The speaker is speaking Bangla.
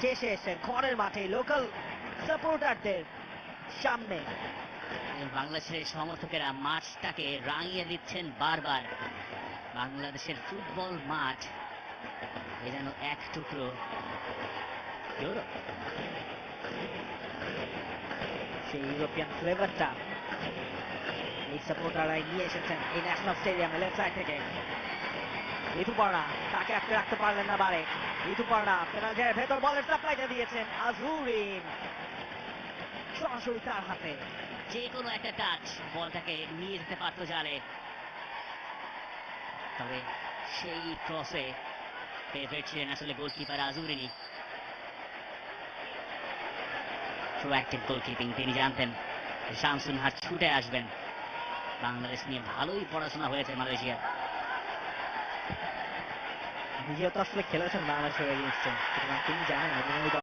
শেষে এসে ঘরের মাঠে লোকাল সাপোর্টারদের সামনে। বাংলাদেশের সমর্থকেরা মাঠটাকে রাঙিয়ে দিচ্ছেন বারবার। বাংলাদেশের ফুটবল মাঠ, এ যেন এক টুকরো ইউরোপ। সেই ইউরোপিয়ান ফ্লেভারটা এই সাপোর্টাররাই নিয়ে এসেছেন এই ন্যাশনাল স্টেডিয়ামে লেফট সাইড থেকে। ঋতুপর্ণা তাকে আটকে রাখতে পারলেন না বারে। ঋতুপর্ণা পেনাল্টির ভেতর বলের সাপ্লাইটা দিয়েছেন আজহুরিন। সরাসরি তার হাতে। যে কোনো একটা টাচ বলটাকে নিয়ে যেতে পারতো জালে। তবে সেই ক্রসে ফেভারিট ছিলেন আসলে গোলকিপার আজুরিনি প্রোঅ্যাক্টিভ গোলকিপিং তিনি জানতেন শামসুন হাট ছুটে আসবেন। বাংলাদেশ নিয়ে ভালোই পড়াশোনা হয়েছে মালয়েশিয়া নিজেও তো আসলে খেলেছেন বাংলাদেশের এগেনস্টে সুতরাং তিনি জানেন